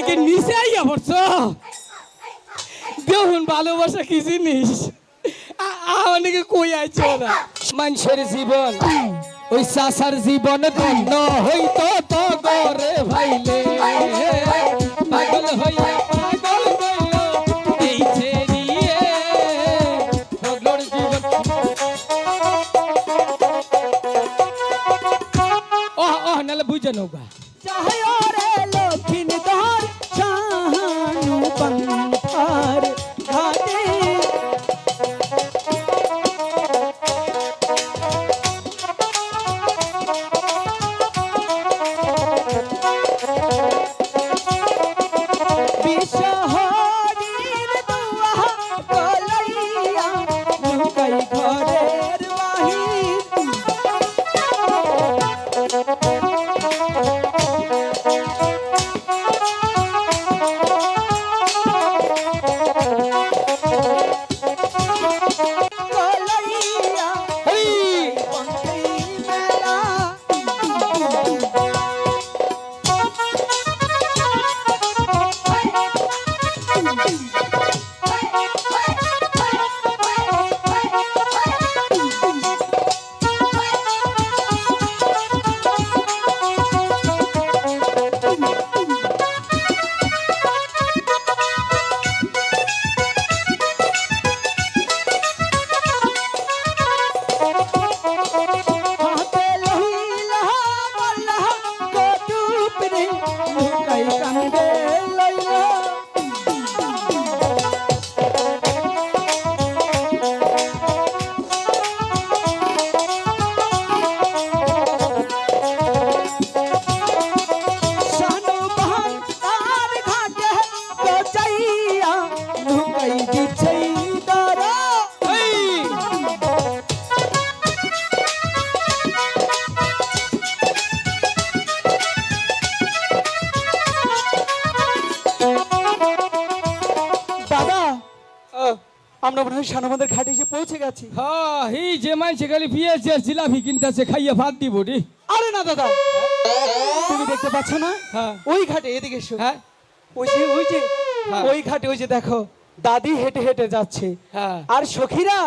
নাকি নিচে আইয়া পড়ছ? দেখুন, ভালোবাসা কি জিনিস? আমাকে কই আইছো না মানুষের জীবন, ওই চাষার জীবন ধন্য হইতো তো গরে ভাইলে। পাগল হইয়া party. আমরা মনে হয় শানুমাদের ঘাটে এসে পৌঁছে গেছি। হ্যাঁ এই যে মানছে খালি পিএসি জিলাপি কিনতেছে খাইয়ে ভাত দিব রে। আরে না দাদা। তুমি দেখতে পাচ্ছ না? হ্যাঁ। ওই ঘাটে এদিকে এসো। হ্যাঁ। ওই যে ওই যে হ্যাঁ। ওই ঘাটে ওই যে দেখো দাদি হেঁটে হেঁটে যাচ্ছে। আর সখীরা?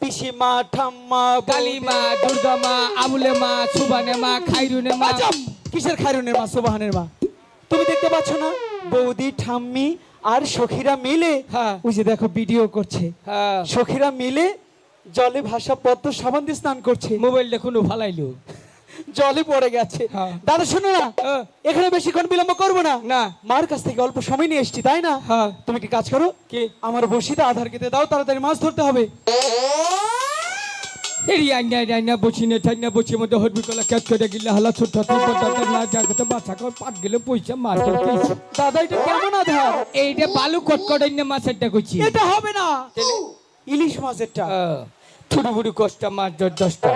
পিসিমা ঠাম্মা কালী মা দুর্গা মা আবুলে মা সুবানে মা খাইরুনে মা। আজব! কিসের খায়রুনের মা সুবাহানের মা? তুমি দেখতে পাচ্ছ না? বৌদি ঠাম্মি আর সখীরা মিলে হ্যাঁ। ওই যে দেখো ভিডিও করছে হ্যাঁ সখীরা মিলে জলে ভাসা পদ্ম সাবান দিয়ে স্নান করছে মোবাইলটা কোনো ফালাইলো জলে পড়ে গেছে হ্যাঁ। দাদা শুনো না। এখানে বেশিক্ষণ বিলম্ব করব না না। মার কাছ থেকে অল্প সময় নিয়ে এসছি তাই না। তুমি কি কাজ করো কি? আমার বসিতে আধার কেটে দাও তাড়াতাড়ি মাছ ধরতে হবে এরি আইনা আইনা বসি নে ঠাইনা বসি মধ্যে হরবি কলা ক্যাচ করে গিলা হালা ছোট ছোট পদার্থ না জাগতে বাচ্চা কর পাট গেলে পয়সা মাছ দাদা এটা কেমন আধার? এইটা বালু কটকটাই না মাছেরটা কইছি। এটা হবে না। ইলিশ মাছেরটা। থুড়ু বুড়ি কষ্টা মাছ ধর দশটা।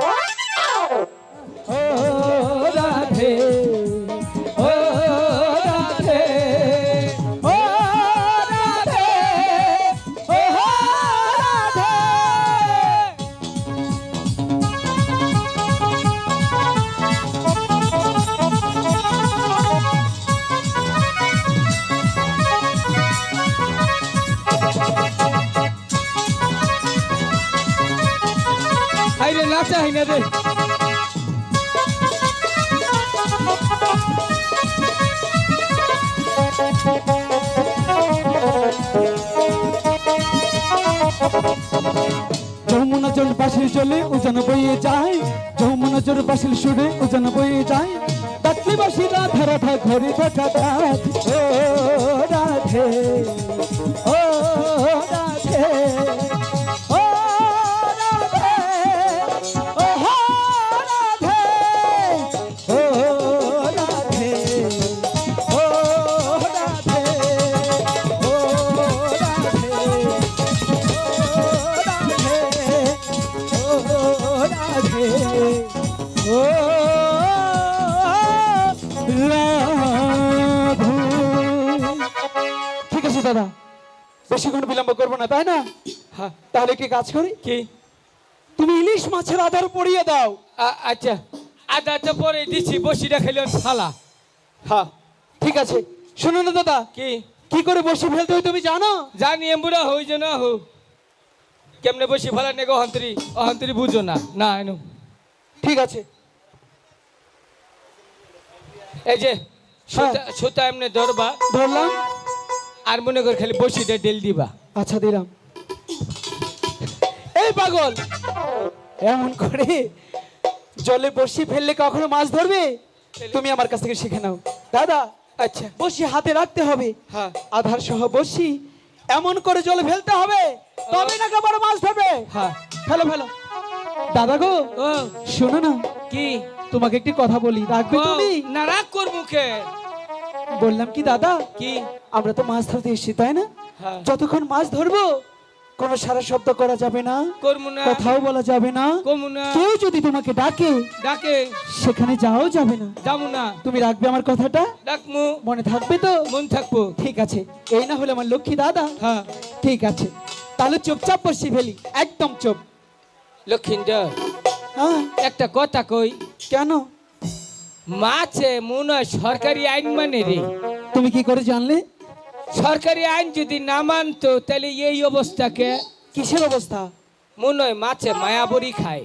হাইনা রে যমুনা জল বাসির জলে উজান বইয়ে যায়। যমুনা জল বাসির সুরে উজান বইয়ে যায়। তাকলি বাসি রাধা রাধা ঘরে দেখা রাধে। বেশিক্ষণ বিলম্ব করব না তাই না? হ্যাঁ। তাহলে কি কাজ করি? কি? তুমি ইলিশ মাছের আধার পড়িয়ে দাও। আচ্ছা। আদা তো পরে দিচ্ছি বসিটা খেলে ফালা। হ্যাঁ ঠিক আছে। শোনো না দাদা। কি? কি করে বসে ফেলতে হয় তুমি জানো? জানি এমবুড়া হই যে না হো। কেমনে বসি ফালা নেগো অহন্তরি? অহন্তরি বুঝো না। না এনু। ঠিক আছে। এই যে সুতা সুতা এমনি ধরবা। ধরলাম। আর মনে করে খালি বসিটা ডেল দিবা। আচ্ছা দিলাম। এই পাগল! এমন করে জলে বসি ফেললে কখনো মাছ ধরবে? তুমি আমার কাছ থেকে শিখে নাও। দাদা আচ্ছা। বসি হাতে রাখতে হবে। হ্যাঁ। আধার সহ বসি এমন করে জলে ফেলতে হবে। তবে না বড় মাছ ধরবে। হ্যাঁ। ফেলো ফেলো। দাদা গো শোনো না। কি? তোমাকে একটি কথা বলি। রাখবে তুমি? না রাগ করব কে বললাম কি দাদা কি? আমরা তো মাছ ধরতে এসেছি তাই না? হ্যাঁ। যতক্ষণ মাছ ধরবো কোনো সারা শব্দ করা যাবে না কথাও বলা যাবে না। কেউ যদি তোমাকে ডাকে ডাকে। সেখানে যাও যাবে না। যাব না। তুমি রাখবে আমার কথাটা? ডাকমু মনে থাকবে তো? মন থাকব। ঠিক আছে। এই না হলে আমার লক্ষ্মী দাদা? হ্যাঁ। ঠিক আছে। তাহলে চুপচাপ বসি ফেলি একদম চুপ। লক্ষিন্দর হ্যাঁ। একটা কথা কই। কেন? মাছে মনে সরকারি আইন মানে রে। তুমি কি করে জানলে? সরকারি আইন যদি না মানতো তাহলে এই অবস্থাকে কিসের অবস্থা? মনে হয় মাছে মায়াবরি খায়।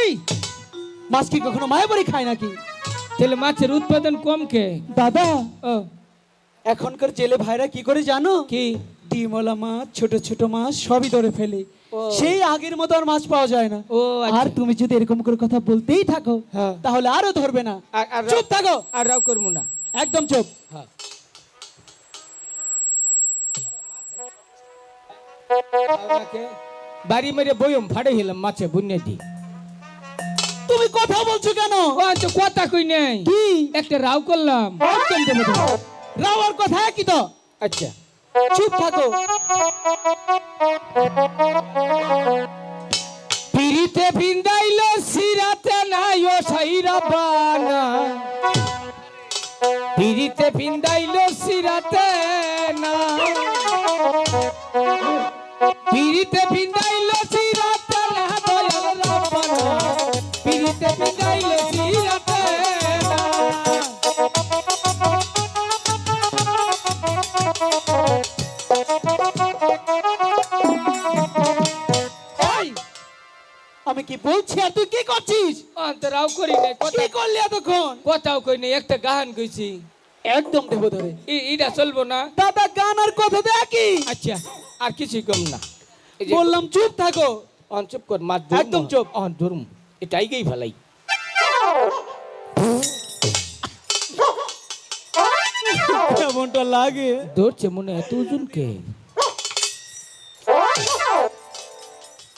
এই মাছ কি কখনো মায়াবরি খায় নাকি? তাহলে মাছের উৎপাদন কম কে? দাদা ও। এখনকার জেলে ভাইরা কি করে জানো? কি? ডিমলা মাছ ছোট ছোট মাছ সবই ধরে ফেলে। সেই আগের মতো আর মাছ পাওয়া যায় না। ও আচ্ছা। আর তুমি যদি এরকম করে কথা বলতেই থাকো হ্যাঁ। তাহলে আরও ধরবে না। আর- আর- চুপ থাকো। আর রাও করব না। একদম চুপ। হ্যাঁ। বাড়ি মেরে বইম ফাড়ে হলাম মাছে বুনে দি। তুমি কথা বলছো কেন? তো কথা কই নাই। কি? একটা রাও করলাম। তো। রাওয়ার কথা কি তো। আচ্ছা। চুপ থাকো। পিড়িতে ভিন্দাইল সিরাতে নাই ও সাইরা বানা। পিড়িতে ভিন্দাইল সিরাতে না পিরিতে কি বলছি আর তুই কি করছিস? অন্তরাও করি নাই কি কথা করলি এতক্ষণ? কথাও কই নাই একটা গান কইছি। একদম দেবো ধরে ইটা চলবো না? দাদা গান আর কথা দেখি আচ্ছা আর কিছুই কম না। বললাম চুপ থাকো। অন চুপ কর মাত একদম চুপ। অন ধরুম এটাই গেই ফেলাই কেমনটা লাগে? ধরছে মনে হয় তুই কে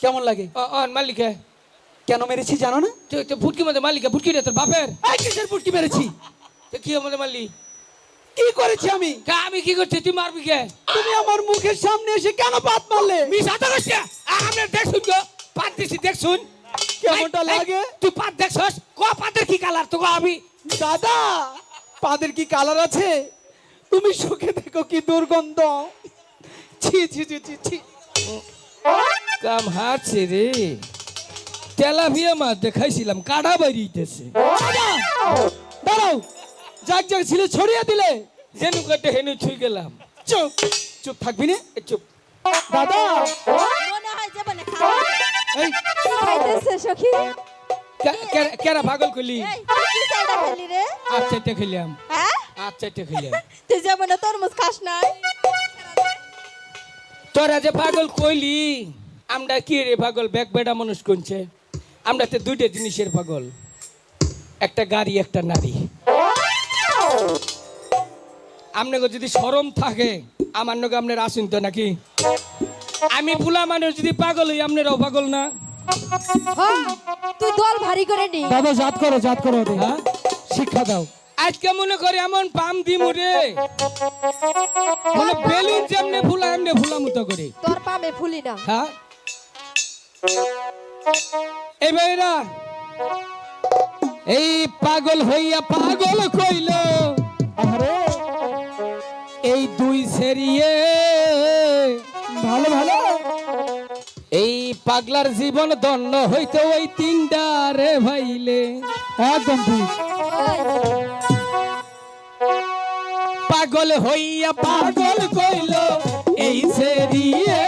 কেমন লাগে? অন মালিকে। কেন মেরেছি জানো না? তুই তো ফুটকি মধ্যে মালিকে ফুটকি রে তোর বাপের। কিসের পুটকি মেরেছি? তো কি মধ্যে মারলি? কি করেছি আমি? কা আমি কি করছি? তুই মারবি কে? তুমি আমার মুখের সামনে এসে কেন পাত মারলে? মিশা তো করছে আমরা দেখ শুন গো পাত দিছি দেখ শুন। কেমনটা লাগে? তুই পাত দেখছস? ক পাতের কি কালার তো আমি দাদা পাদের কি কালার আছে? তুমি সুখে দেখো কি দুর্গন্ধ? ছি ছি ছি ছি ছি। কাম হারছে রে। তেলাভিয়া মাছ দেখাইছিলাম কাটা দাদা, দাঁড়াও যাক যাক ছিল ছড়িয়ে দিলে। যেনু কাটে হেনু ছুই গেলাম। চুপ চুপ থাকবি না চুপ। দাদা! মনে হয় যে বলে খাওয়া এই কি খাইতেছে সখী? কেরা পাগল করলি? এই কি চাইটা খেলি রে? আট চারটে খেলাম হ্যাঁ? চারটে খেলাম তুই যেমন তরমুজ খাস নাই। তোরা যে পাগল কইলি আমরা কি রে পাগল ব্যাগ বেড়া মানুষ কোনছে আমরা তো দুইটা জিনিসের পাগল। একটা গাড়ি একটা নারী। আপনাকে যদি সরম থাকে আমার নগে আপনার আসুন তো নাকি? আমি ভুলা মানুষ যদি পাগল হই আপনারাও পাগল না? তুই দল ভারী করে নি। দাদা জাত করো জাত করো হ্যাঁ? শিক্ষা দাও। আজকে মনে করি এমন পাম দিমু রে। মানে বেলুন যেমনে ফুলা এমনি ফুলা মতো করে। তোর পামে ফুলি না। হ্যাঁ? এই ভাইরা এই পাগল হইয়া পাগল কইল। এই দুই সেরিয়ে ভালো ভালো। এই পাগলার জীবন দণ্ড হইতে ওই তিনটা রে ভাইলে। একদম ঠিক। পাগল হইয়া পাগল কইল এই সেরিয়ে